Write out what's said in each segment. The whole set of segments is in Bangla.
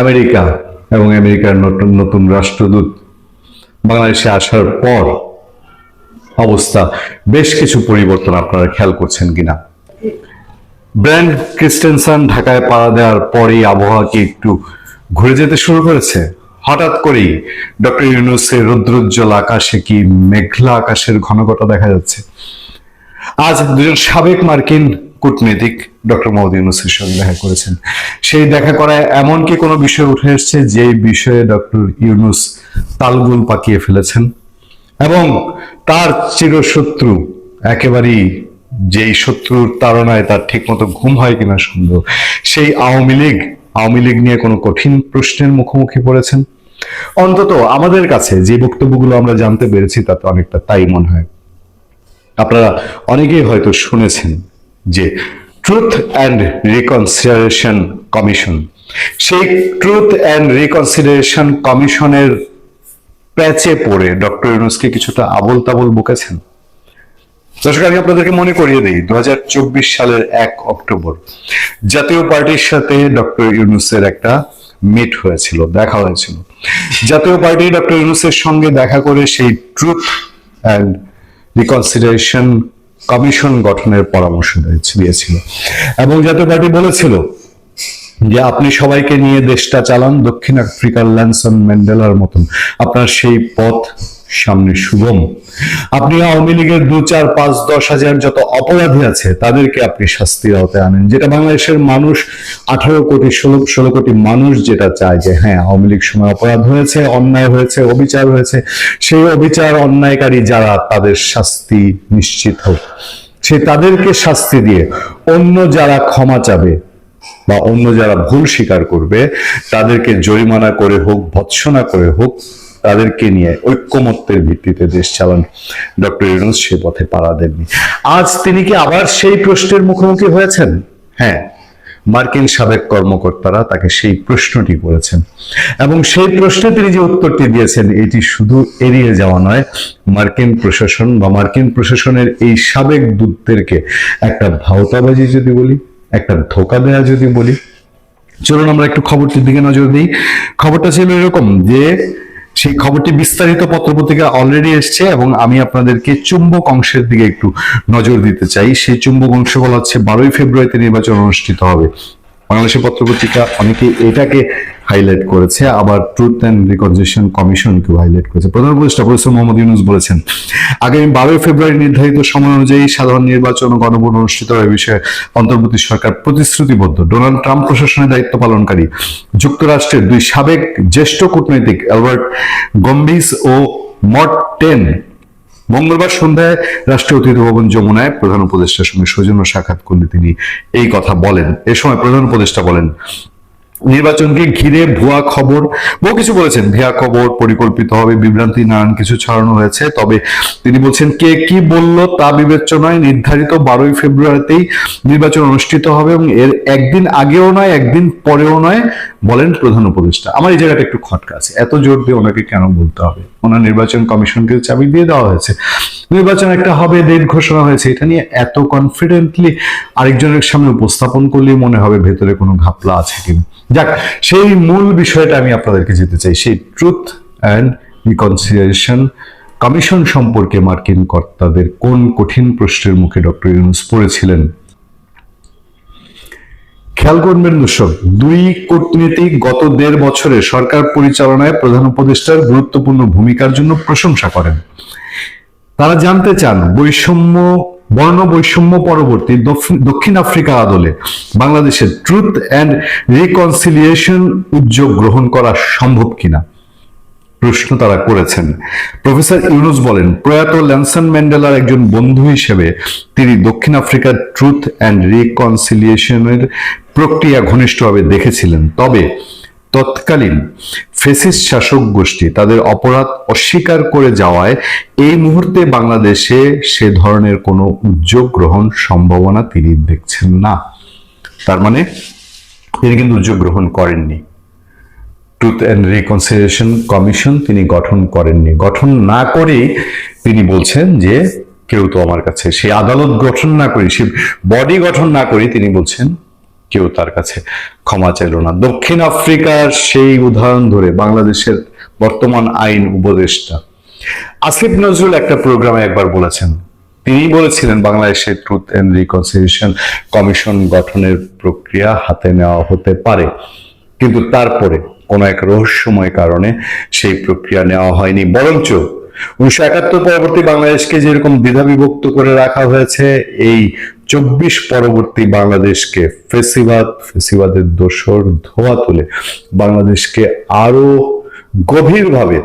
আমেরিকা এবং আমেরিকার নতুন নতুন রাষ্ট্রদূত বাংলাদেশে আসার পর অবস্থা বেশ কিছু পরিবর্তন আপনারা খেয়াল করছেন কিনা। ব্র্যান্ড ক্রিস্টেনসন ঢাকায় পাড়া দেওয়ার পরেই আবহাওয়া কি একটু ঘুরে যেতে শুরু করেছে? হঠাৎ করেই ডক্টর ইউনুসের রৌদ্রোজ্জ্বল আকাশে কি মেঘলা আকাশের ঘনঘটা দেখা যাচ্ছে? আজ দুজন সাবেক মার্কিন কূটনীতিক ডক্টর মোহাম্মদ ইউনুসের সঙ্গে দেখা করেছেন। সেই দেখা করায় এমন কি কোনো বিষয় উঠে এসছে যে বিষয়ে ডক্টর ইউনুস তালগুল পাকিয়ে ফেলেছেন? এবং তার চিরশত্রু একেবারেই যেই শত্রুর তাড়নায় তার ঠিকমতো ঘুম হয় কিনা সন্দেহ, সেই আওয়ামী লীগ আওয়ামী লীগ নিয়ে কোনো কঠিন প্রশ্নের মুখোমুখি পড়েছেন? অন্তত আমাদের কাছে যে বক্তব্যগুলো আমরা জানতে পেরেছি তাতে অনেকটা তাই মনে হয়। আপনারা অনেকেই হয়তো শুনেছেন যে ট্রুথ অ্যান্ড রিকনসিডারেশন কমিশন সেই ট্রুথ অ্যান্ড রিকনসিডারেশন কমিশনের প্যাচে পড়ে ডক্টর ইউনুসকে কিছুটা আবল তাবল বকেছেন। দর্শক, আমি আপনাদেরকে মনে করিয়ে দিই দু হাজার চব্বিশ সালের এক অক্টোবর, জাতীয় পার্টির সাথে ডক্টর ইউনুসের একটা মিট হয়েছিল, দেখা হয়েছিল। জাতীয় পার্টি ডক্টর ইউনুসের সঙ্গে দেখা করে সেই ট্রুথ অ্যান্ড রিকনসিডারেশন কমিশন গঠনের পরামর্শ দিয়েছিল। এবং জাতীয় পার্টি বলেছিল যে আপনি সবাইকে নিয়ে দেশটা চালান, দক্ষিণ আফ্রিকার ল্যানসন ম্যান্ডেলার মতন। আপনার সেই পথ সামনে সুগম। আপনি আওয়ামী লীগের দু চার পাঁচ দশ হাজার যত অপরাধী আছে, তাদেরকে আপনি শাস্তির আওতায় আনেন। যেটা বাংলাদেশের মানুষ, আঠারো কোটি, ষোলো ষোলো কোটি মানুষ যেটা চায় যে হ্যাঁ আওয়ামী লীগ সময় অপরাধ হয়েছে, অন্যায় হয়েছে, অবিচার হয়েছে, সেই অবিচার, অন্যায়কারী যারা তাদের শাস্তি নিশ্চিত হোক, সে তাদেরকে শাস্তি দিয়ে অন্য যারা ক্ষমা চাবে বা অন্য যারা ভুল স্বীকার করবে, তাদেরকে জরিমানা করে হোক, ভৎসনা করে হোক তাদেরকে নিয়ে ঐক্যমত্যের ভিত্তিতে দেশ চালান ডক্টর ইউনুস, সে পথে পাড়া দেননি। আজ তিনি কি আবার সেই প্রশ্নের মুখোমুখি হয়েছেন? হ্যাঁ মার্কিন সাবেক কর্মকর্তারা তাকে সেই প্রশ্নটি করেছেন। এবং সেই প্রশ্নে তিনি যে উত্তরটি দিয়েছেন, এটি শুধু এড়িয়ে যাওয়া নয়, মার্কিন প্রশাসন বা মার্কিন প্রশাসনের এই সাবেক দূতদেরকে একটা ভাওতাবাজি যদি বলি, একটা ধোকা দেয়া যদি বলি, চলুন আমরা একটু খবরটির দিকে নজর দিই। খবরটা ছিল এরকম যে সেই খবরটি বিস্তারিত পত্রপত্রিকা অলরেডি এসছে এবং আমি আপনাদেরকে চুম্বক অংশের দিকে একটু নজর দিতে চাই। সেই চুম্বক অংশ বলা হচ্ছে বারোই ফেব্রুয়ারিতে নির্বাচন অনুষ্ঠিত হবে। বাংলাদেশের পত্রপত্রিকা অনেকে এটাকে হাইলাইট করেছে, আবার ট্রুথ অ্যান্ড রিকনজিশন কমিশনকেও হাইলাইট করেছে। প্রধান উপদেষ্টা প্রফেসর মোহাম্মদ ইউনুস বলেছেন, আগামী বারোই ফেব্রুয়ারি নির্ধারিত সময় অনুযায়ী সাধারণ নির্বাচন ও গণভোট অনুষ্ঠিত হবে বিষয়ে অন্তর্বর্তী সরকার প্রতিশ্রুতিবদ্ধ। ডোনাল্ড ট্রাম্প প্রশাসনের দায়িত্ব পালনকারী, যুক্তরাষ্ট্রের দুই সাবেক জ্যেষ্ঠ কূটনৈতিক অ্যালবার্ট গম্বিস ও মর্টেন মঙ্গলবার সন্ধ্যায় রাষ্ট্রীয় অতিথি ভবন যমুনায় প্রধান উপদেষ্টার সঙ্গে সৌজন্য সাক্ষাৎ করলে তিনি এই কথা বলেন। এ সময় প্রধান উপদেষ্টা বলেন নির্বাচনকে ঘিরে ভুয়া খবর, বহু কিছু বলেছেন। ভুয়া খবর পরিকল্পিত হবে, বিভ্রান্তি, নানান কিছু ছড়ানো হয়েছে। তবে তিনি বলছেন, কে কি বলল তা বিবেচনায় নির্ধারিত বারোই ফেব্রুয়ারিতেই নির্বাচন অনুষ্ঠিত হবে এবং এর একদিন আগেও নয়, একদিন পরেও নয় বলেন প্রধান উপদেষ্টা। আমার এই জায়গাটা একটু খটকা আছে। এত জোর দিয়ে ওনাকে কেন বলতে হবে? ওনার নির্বাচন কমিশনকে চাবি দিয়ে দেওয়া হয়েছে। নির্বাচন একটা হবে ডেট ঘোষণা হয়েছে, এটা নিয়ে এত কনফিডেন্টলি আরেকজনের সামনে উপস্থাপন করলেই মনে হবে ভেতরে কোনো ঘাপলা আছে কিনা। যাক, সেই মূল বিষয়টা আমি আপনাদেরকে যেতে চাই, সেই ট্রুথ অ্যান্ড রিকনসিডারেশন কমিশন সম্পর্কে মার্কিন কর্তাদের কোন কঠিন প্রশ্নের মুখে ডক্টর ইউনুস পড়েছিলেন? খেয়াল করবেন দর্শক, দুই কূটনীতিক গত দেড় বছরে সরকার পরিচালনায় প্রধান উপদেষ্টার গুরুত্বপূর্ণ ভূমিকার জন্য প্রশংসা করেন। তারা জানতে চান বৈষম্য, বর্ণ বৈষম্য পরবর্তী দক্ষিণ- দক্ষিণ আফ্রিকা আদলে বাংলাদেশের ট্রুথ অ্যান্ড রিকনসিলিয়েশন উদ্যোগ গ্রহণ করা সম্ভব কিনা? প্রশ্ন তারা করেছেন। প্রফেসর ইউনুস বলেন, প্রয়াত ল্যানসন ম্যান্ডেলার একজন বন্ধু হিসেবে তিনি দক্ষিণ আফ্রিকার ট্রুথ অ্যান্ড রিকনসিলিয়েশনের প্রক্রিয়া ঘনিষ্ঠভাবে দেখেছিলেন। তবে তৎকালীন ফেসিস্ট শাসক গোষ্ঠী তাদের অপরাধ অস্বীকার করে যাওয়ায় এই মুহূর্তে বাংলাদেশে সে ধরনের কোনো উদ্যোগ গ্রহণ সম্ভাবনা তিনি দেখছেন না। তার মানে তিনি কিন্তু উদ্যোগ গ্রহণ করেননি। ট্রুথ অ্যান্ড রিকনসিলিয়েশন কমিশন তিনি গঠন করেননি। গঠন না করেই তিনি বলছেন যে কেউ তো আমার কাছে সেই আদালত গঠন না করি সে বডি গঠন না করি তিনি বলছেন কেউ তার কাছে ক্ষমা চাইল না। দক্ষিণ আফ্রিকার সেই উদাহরণ ধরে বাংলাদেশের বর্তমান আইন উপদেষ্টা আসিফ নজরুল একটা প্রোগ্রামে একবার বলেছেন। তিনি বলেছিলেন, বাংলাদেশের ট্রুথ এন্ড রিকনসিলিয়েশন কমিশন গঠনের প্রক্রিয়া হাতে নেওয়া হতে পারে। কিন্তু তারপরে কোনো এক রহস্যময় কারণে সেই প্রক্রিয়া নেওয়া হয়নি। বরঞ্চ উনিশশো একাত্তর পরবর্তী বাংলাদেশকে যেরকম দ্বিধা বিভক্ত করে রাখা হয়েছে, এই চব্বিশ পরবর্তী বাংলাদেশকে ফেসিবাদ ফেসিবাদের দোসর ধোয়া তুলে বাংলাদেশকে আরও গভীরভাবে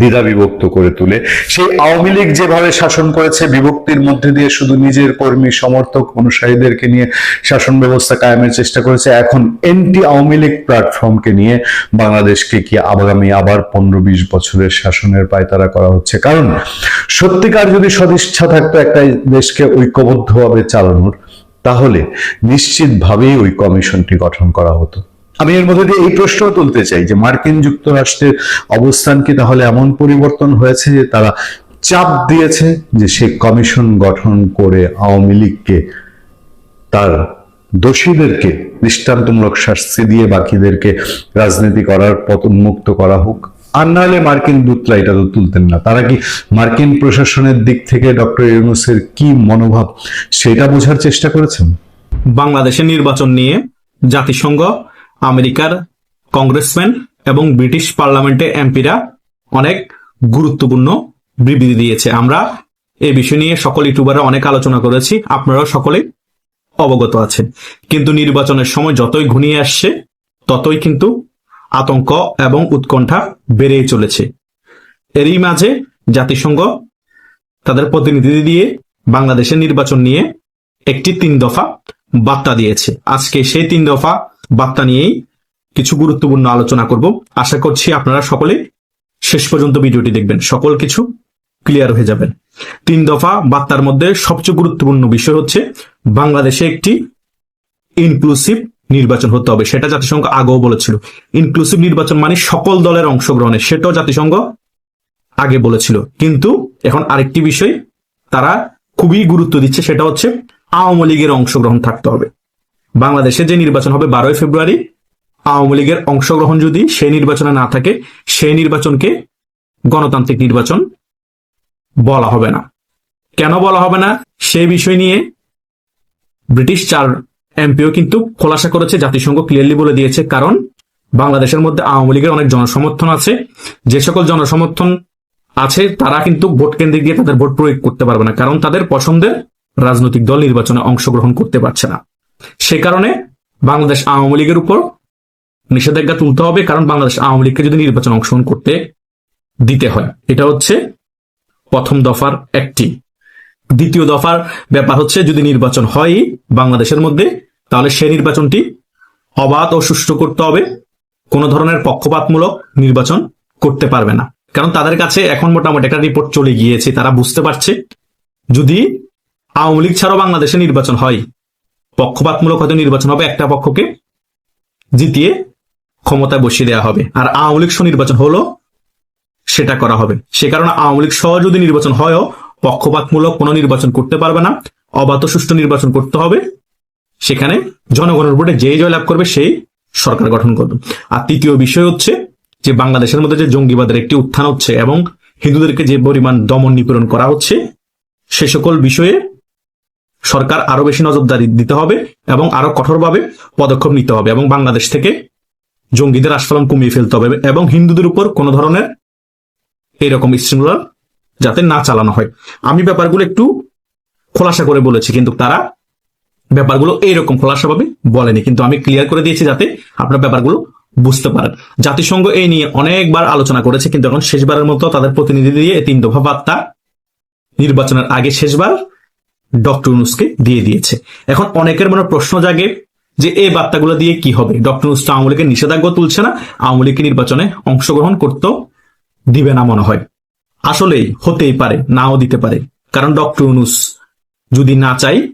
দ্বিধা বিভক্ত করে তুলে। সেই আওয়ামী লীগ যেভাবে শাসন করেছে, বিভক্তির মধ্যে দিয়ে শুধু নিজের কর্মী সমর্থক অনুসারীদেরকে নিয়ে শাসন ব্যবস্থা কায়েমের চেষ্টা করেছে, এখন এন্টি আওয়ামী লীগ প্ল্যাটফর্মকে নিয়ে বাংলাদেশকে কি আগামী আবার পনেরো বিশ বছরের শাসনের পায়তারা করা হচ্ছে? কারণ সত্যিকার যদি সদিচ্ছা থাকতো একটা দেশকে ঐক্যবদ্ধভাবে চালানোর, তাহলে নিশ্চিতভাবেই ওই কমিশনটি গঠন করা হতো। আমি এর মধ্যে দিয়ে এই প্রশ্ন তুলতে চাই যে মার্কিন যুক্তরাষ্ট্রের অবস্থান কি তাহলে এমন পরিবর্তন হয়েছে যে তারা চাপ দিয়েছে যে সে কমিশন গঠন করে আওয়ামী লীগকে, তার দোষীদেরকে, দৃষ্টান্তমূলক শাস্তি দিয়ে বাকিদেরকে রাজনীতি করার পতনমুক্ত করা হোক? আর নাহলে মার্কিন দূতরা এটা তো তুলতেন না। তারা কি মার্কিন প্রশাসনের দিক থেকে ডক্টর ইউনুসের কি মনোভাব সেটা বোঝার চেষ্টা করেছেন? বাংলাদেশের নির্বাচন নিয়ে জাতিসংঘ আমেরিকার কংগ্রেসম্যান এবং ব্রিটিশ পার্লামেন্টের এমপিরা অনেক গুরুত্বপূর্ণ বিবৃতি দিয়েছে। আমরা এই বিষয় নিয়ে সকল ইউটিউবাররা অনেক আলোচনা করেছি। আপনারাও সকলে অবগত আছেন। কিন্তু নির্বাচনের সময় যতই ঘনিয়ে আসছে, ততই কিন্তু আতঙ্ক এবং উৎকণ্ঠা বেড়েই চলেছে। এরই মাঝে জাতিসংঘ তাদের প্রতিনিধি দিয়ে বাংলাদেশের নির্বাচন নিয়ে একটি তিন দফা বার্তা দিয়েছে। আজকে সেই তিন দফা বার্তা নিয়েই কিছু গুরুত্বপূর্ণ আলোচনা করব। আশা করছি আপনারা সকলে শেষ পর্যন্ত ভিডিওটি দেখবেন। সকল কিছু ক্লিয়ার হয়ে যাবেন তিন দফা বার্তার মধ্যে সবচেয়ে গুরুত্বপূর্ণ বিষয় হচ্ছে, বাংলাদেশে একটি ইনক্লুসিভ নির্বাচন হতে হবে। সেটা জাতিসংঘ আগেও বলেছিল। ইনক্লুসিভ নির্বাচন মানে সকল দলের অংশগ্রহণে। সেটাও জাতিসংঘ আগে বলেছিল। কিন্তু এখন আরেকটি বিষয় তারা খুবই গুরুত্ব দিচ্ছে, সেটা হচ্ছে আওয়ামী লীগের অংশগ্রহণ থাকতে হবে। বাংলাদেশে যে নির্বাচন হবে বারোই ফেব্রুয়ারি, আওয়ামী লীগের অংশগ্রহণ যদি সেই নির্বাচনে না থাকে, সেই নির্বাচনকে গণতান্ত্রিক নির্বাচন বলা হবে না। কেন বলা হবে না? সেই বিষয় নিয়ে ব্রিটিশ চার এমপিও কিন্তু খোলাসা করেছে, জাতিসংঘ ক্লিয়ারলি বলে দিয়েছে, কারণ বাংলাদেশের মধ্যে আওয়ামী লীগের অনেক জনসমর্থন আছে। যে সকল জনসমর্থন আছে, তারা কিন্তু ভোট কেন্দ্রে গিয়ে তাদের ভোট প্রয়োগ করতে পারবে না, কারণ তাদের পছন্দের রাজনৈতিক দল নির্বাচনে অংশগ্রহণ করতে পারছে না। সে কারণে বাংলাদেশ আওয়ামী লীগের উপর নিষেধাজ্ঞা তুলতে হবে, কারণ বাংলাদেশ আওয়ামী লীগকে যদি নির্বাচন অংশগ্রহণ করতে দিতে হয়। এটা হচ্ছে প্রথম দফার একটি। দ্বিতীয় দফার ব্যাপার হচ্ছে, যদি নির্বাচন হয় বাংলাদেশের মধ্যে, তাহলে সেই নির্বাচনটি অবাধ ও সুষ্ঠু করতে হবে। কোনো ধরনের পক্ষপাতমূলক নির্বাচন করতে পারবে না। কারণ তাদের কাছে এখন মোটামুটি একটা রিপোর্ট চলে গিয়েছে, তারা বুঝতে পারছে। যদি আওয়ামী লীগ ছাড়াও বাংলাদেশে নির্বাচন হয় পক্ষপাতমূলক হয়তো নির্বাচন হবে, একটা পক্ষকে জিতিয়ে ক্ষমতায় বসিয়ে দেওয়া হবে। আর আওয়ামী লীগ নির্বাচন হলো, সেটা করা হবে। সে কারণে আওয়ামী লীগ সহ যদি নির্বাচন হয়ও, পক্ষপাতমূলক কোনো নির্বাচন করতে পারবে না, অবাধ সুষ্ঠু নির্বাচন করতে হবে, সেখানে জনগণের ভোটে যেই জয়লাভ করবে, সেই সরকার গঠন করবে। আর তৃতীয় বিষয় হচ্ছে যে বাংলাদেশের মধ্যে যে জঙ্গিবাদের একটি উত্থান হচ্ছে এবং হিন্দুদেরকে যে পরিমাণ দমন নিপীড়ন করা হচ্ছে, সে সকল বিষয়ে সরকার আরও বেশি নজরদারি দিতে হবে এবং আরও কঠোরভাবে পদক্ষেপ নিতে হবে এবং বাংলাদেশ থেকে জঙ্গিদের আস্ফলন কমিয়ে ফেলতে হবে এবং হিন্দুদের উপর কোনো ধরনের এরকম শৃঙ্খলা যাতে না চালানো হয়। আমি ব্যাপারগুলো একটু খোলাসা করে বলেছি, কিন্তু তারা ব্যাপারগুলো এইরকম খোলাসাভাবে বলেনি। কিন্তু আমি ক্লিয়ার করে দিয়েছি যাতে আপনার ব্যাপারগুলো বুঝতে পারেন। জাতিসংঘ এই নিয়ে অনেকবার আলোচনা করেছে, কিন্তু এখন শেষবারের মতো তাদের প্রতিনিধি দিয়ে তিন দফা বার্তা নির্বাচনের আগে শেষবার ডক্টর ইউনুসকে দিয়ে দিয়েছে। এখন অনেকের মনে প্রশ্ন জাগে যে এই বার্তাগুলো দিয়ে কি হবে? ডক্টর ইউনুস তো আওয়ামী লীগের নিষেধাজ্ঞা তুলছে না, আওয়ামী লীগকে নির্বাচনে অংশগ্রহণ করতেও দিবে না মনে হয়। আসলেই হতেই পারে, নাও দিতে পারে। কারণ ডক্টর ইউনুস যদি না চাই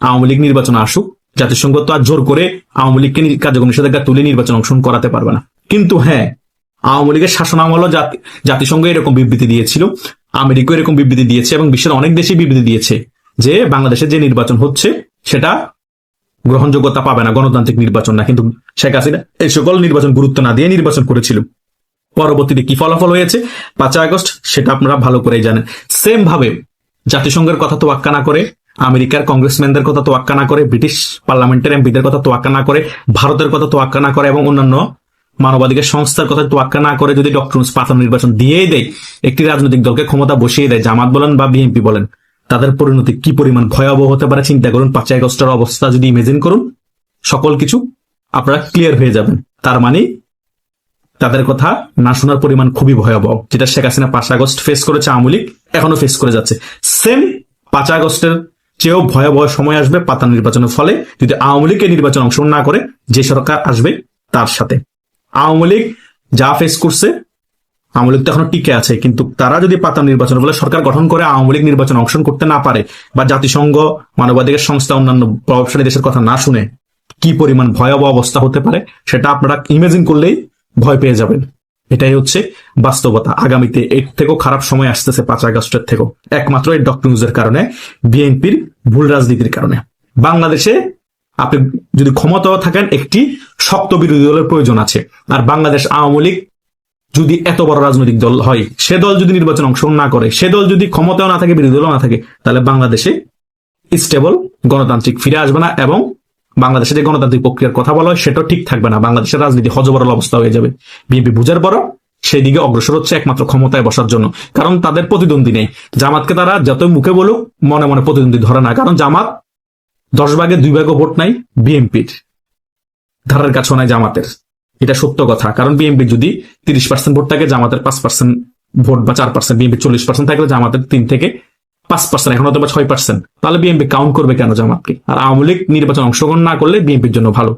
আওয়ামী লীগ নির্বাচনে আসুক, জাতিসংঘ তো আর জোর করে আওয়ামী লীগকে নি- কার্যকর নিষেধাজ্ঞা তুলে নির্বাচন অংশগ্রহণ করাতে পারবে না। কিন্তু হ্যাঁ আওয়ামী লীগের শাসন আমলও জাতি জাতিসংঘ এরকম বিবৃতি দিয়েছিল আমেরিকা এরকম বিবৃতি দিয়েছে এবং বিশ্বের অনেক দেশই বিবৃতি দিয়েছে। যে বাংলাদেশে যে নির্বাচন হচ্ছে, সেটা গ্রহণযোগ্যতা পাবে না, গণতান্ত্রিক নির্বাচন না। কিন্তু শেখ হাসিনা এই সকল নির্বাচন গুরুত্ব না দিয়ে নির্বাচন করেছিল। পরবর্তীতে কি ফলাফল হয়েছে? পাঁচই আগস্ট, সেটা আপনারা ভালো করেই জানেন। সেম ভাবে জাতিসংঘের কথা তো আক্কা না করে, আমেরিকার কংগ্রেসম্যানদের কথা তো আক্কা না করে, ব্রিটিশ পার্লামেন্টের এমপিদের কথা তো আক্কা না করে, ভারতের কথা তো আক্কা না করে এবং অন্যান্য মানবাধিকার সংস্থার কথা তোয়াক্কা না করে যদি ডক্টর পাতানো নির্বাচন দিয়েই দেয়, একটি রাজনৈতিক দলকে ক্ষমতা বসিয়ে দেয়, জামাত বলেন বা বিএনপি বলেন তাদের পরিণতি কি পরিমাণ ভয়াবহ হতে পারে চিন্তা করুন। পাঁচই আগস্টের অবস্থা যদি ইমেজিন করুন, সকল কিছু আপনারা ক্লিয়ার হয়ে যাবেন। তার মানে তাদের কথা না শোনার পরিমাণ খুবই ভয়াবহ, যেটা শেখ হাসিনা পাঁচ আগস্ট ফেস করেছে আওয়ামী লীগ এখনও ফেস করে যাচ্ছে। সেম পাঁচ আগস্টের চেয়েও ভয়াবহ সময় আসবে পাতা নির্বাচনের ফলে, যদি আওয়ামী লীগ এই নির্বাচন অংশগ্রহণ না করে, যে সরকার আসবে তার সাথে। আওয়ামী লীগ যা ফেস করছে আওয়ামী লীগ তো এখনও টিকে আছে, কিন্তু তারা যদি পাতা নির্বাচন বলে সরকার গঠন করে আওয়ামী লীগ নির্বাচন অংশগ্রহণ করতে না পারে বা জাতিসংঘ, মানবাধিকার সংস্থা, অন্যান্য প্রভাবশালী দেশের কথা না শুনে কি পরিমাণ ভয়াবহ অবস্থা হতে পারে, সেটা আপনারা ইমেজিন করলেই ভয় পেয়ে যাবেন। এটাই হচ্ছে বাস্তবতা। আগামীতে এর থেকেও খারাপ সময় আসতেছে পাঁচ আগস্টের থেকেও। একমাত্র এই ডক্টর নিউজের কারণে, বিএনপির ভুল রাজনীতির কারণে। বাংলাদেশে আপনি যদি ক্ষমতাও থাকেন, একটি শক্ত বিরোধী দলের প্রয়োজন আছে। আর বাংলাদেশ আওয়ামী লীগ যদি এত বড় রাজনৈতিক দল হয়, সে দল যদি নির্বাচন অংশগ্রহণ না করে, সে দল যদি ক্ষমতাও না থাকে বিরোধী দলও না থাকে, তাহলে বাংলাদেশে স্টেবল গণতান্ত্রিক ফিরে আসবে না এবং বাংলাদেশে যে গণতান্ত্রিক প্রক্রিয়ার কথা বলা হয় সেটা ঠিক থাকবে না। বাংলাদেশের রাজনীতি হজবরল অবস্থা হয়ে যাবে। বিএনপি বুঝার বড় সেই দিকে অগ্রসর হচ্ছে একমাত্র ক্ষমতায় বসার জন্য। কারণ তাদের প্রতিদ্বন্দ্বী নেই। জামাতকে তারা যতই মুখে বলুক, মনে মনে প্রতিদ্বন্দ্বী ধরে না। কারণ জামাত দশ ভাগে দুই ভাগও ভোট নাই বিএনপির। ধারার কাছেও নাই জামাতের। এটা সত্য কথা। কারণ বিএনপির যদি তিরিশ পার্সেন্ট ভোট থাকে জামাতের পাঁচ পার্সেন্ট ভোট বা চার পার্সেন্ট বিএনপি চল্লিশ পার্সেন্ট থাকলে জামাতের তিন থেকে পাঁচ পার্সেন্ট এখন অথবা ছয় পার্সেন্ট তাহলে বিএনপি কাউন্ট করবে কেন জামাতকে? আর আওয়ামী লীগ নির্বাচন অংশগ্রহণ না করলে বিএনপির জন্য ভালো।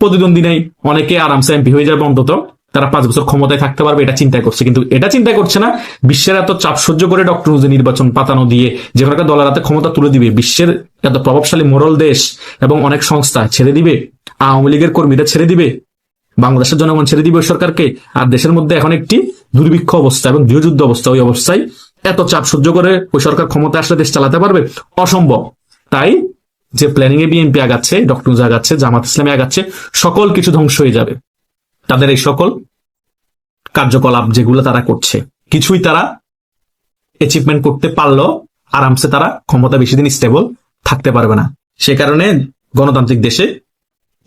প্রতিদ্বন্দ্বী নেই অনেকে আরামসে এমপি হয়ে যাবে অন্তত, তারা পাঁচ বছর ক্ষমতায় থাকতে পারবে, এটা চিন্তা করছে। কিন্তু এটা চিন্তা করছে না, বিশ্বের এত চাপ সহ্য করে ডক্টর নুজে নির্বাচন পাতানো দিয়ে যেখানে দলের হাতে ক্ষমতা তুলে দিবে, বিশ্বের এত প্রভাবশালী মোরল দেশ এবং অনেক সংস্থা ছেড়ে দিবে, আওয়ামী লীগের কর্মীরা ছেড়ে দিবে বাংলাদেশের জনগণ ছেড়ে দিবে সরকারকে, আর দেশের মধ্যে এখন একটি দুর্ভিক্ষ অবস্থা এবং গৃহযুদ্ধ অবস্থা, ওই অবস্থায় এত চাপ সহ্য করে ওই সরকার ক্ষমতা আসলে দেশ চালাতে পারবে? অসম্ভব। তাই যে প্ল্যানিং এ বিএনপি আগাচ্ছে ডক্টর আগাচ্ছে, জামাত ইসলামী আগাচ্ছে, সকল কিছু ধ্বংস হয়ে যাবে। তাদের এই সকল কার্যকলাপ যেগুলো তারা করছে, কিছুই তারা অ্যাচিভমেন্ট করতে পারলেও আরামসে তারা ক্ষমতা বেশি দিন স্টেবল থাকতে পারবে না। সে কারণে গণতান্ত্রিক দেশে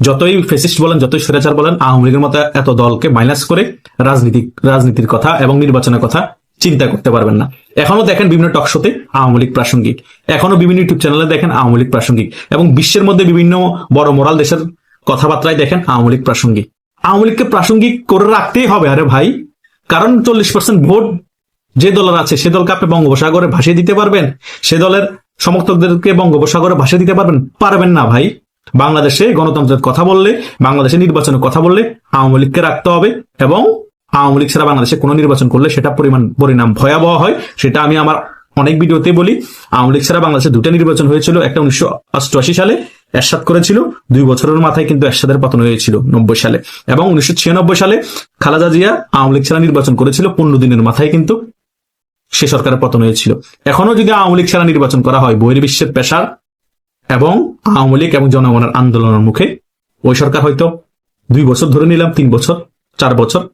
যতই ফেসিস্ট বলেন, যতই স্বৈরাচার বলেন, আওয়ামী লীগের মতো এত দলকে মাইনাস করে রাজনীতি, রাজনীতির কথা এবং নির্বাচনের কথা চিন্তা করতে পারবেন না। এখনও দেখেন বিভিন্ন টকশোতে আওয়ামী লীগ প্রাসঙ্গিক। এখনও বিভিন্ন ইউটিউব চ্যানেলে দেখেন আওয়ামী লীগ প্রাসঙ্গিক। এবং বিশ্বের মধ্যে বিভিন্ন বড় মোরাল দেশের কথাবার্তায় দেখেন আওয়ামী লীগ প্রাসঙ্গিক। আওয়ামী লীগকে প্রাসঙ্গিক করে রাখতেই হবে, আরে ভাই। কারণ চল্লিশ পার্সেন্ট ভোট যে দলের আছে, সে দলকে আপনি বঙ্গোপসাগরে ভাসিয়ে দিতে পারবেন। সে দলের সমর্থকদেরকে বঙ্গোপসাগরে ভাসিয়ে দিতে পারবেন। পারবেন না ভাই। বাংলাদেশে গণতন্ত্রের কথা বললে, বাংলাদেশে নির্বাচনের কথা বললে আওয়ামী লীগকে রাখতে হবে এবং আওয়ামী লীগ ছাড়া বাংলাদেশে কোনো নির্বাচন করলে সেটা পরিমাণ, পরিণাম ভয়াবহ হয়। সেটা আমি আমার অনেক ভিডিওতে বলি। আওয়ামী লীগ ছাড়া বাংলাদেশে দুটো নির্বাচন হয়েছিল, একটা উনিশশো অষ্টআশি সালে এরশাদ করেছিল, দুই বছরের মাথায় কিন্তু এরশাদের পতন হয়েছিল নব্বই সালে। এবং উনিশশো ছিয়ানব্বই সালে খালাদা জিয়া আওয়ামী লীগ ছাড়া নির্বাচন করেছিল, পনেরো দিনের মাথায় কিন্তু সে সরকারের পতন হয়েছিল। এখনও যদি আওয়ামী লীগ ছাড়া নির্বাচন করা হয়, বহির্বিশ্বের পেশার এবং আওয়ামী লীগ এবং জনগণের আন্দোলনের মুখে ওই সরকার হয়তো দুই বছর ধরে নিলাম, তিন বছর, চার বছর।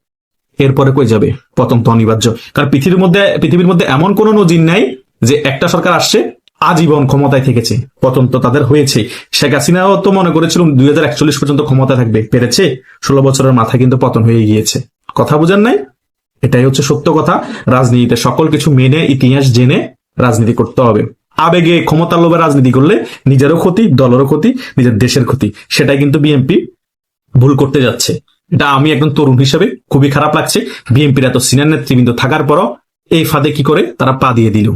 এরপরে কই যাবে? পতন তো অনিবার্য। কারণ পৃথিবীর মধ্যে পৃথিবীর মধ্যে এমন কোন নজির নাই যে একটা সরকার আসছে, আজীবন ক্ষমতায় থেকেছে। পতন তো তাদের হয়েছে। শেখ হাসিনাও তো মনে করেছিল দুই হাজার পর্যন্ত ক্ষমতা থাকবে। পেরেছে। ষোলো বছরের মাথায় কিন্তু পতন হয়ে গিয়েছে। কথা বুঝেন নাই? এটাই হচ্ছে সত্য কথা। রাজনীতিতে সকল কিছু মেনে, ইতিহাস জেনে রাজনীতি করতে হবে। আবেগে ক্ষমতার লোভে রাজনীতি করলে নিজেরও ক্ষতি, দলেরও ক্ষতি, নিজের দেশের ক্ষতি। সেটাই কিন্তু বিএনপি ভুল করতে যাচ্ছে। এটা আমি একজন তরুণ হিসেবে খুবই খারাপ লাগছে। বিএনপির এত সিনিয়র নেতৃবৃন্দ থাকার পরও এই ফাঁদে কি করে তারা পা দিয়ে দিল।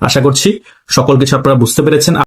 আশা করছি সকল কিছু আপনারা বুঝতে পেরেছেন।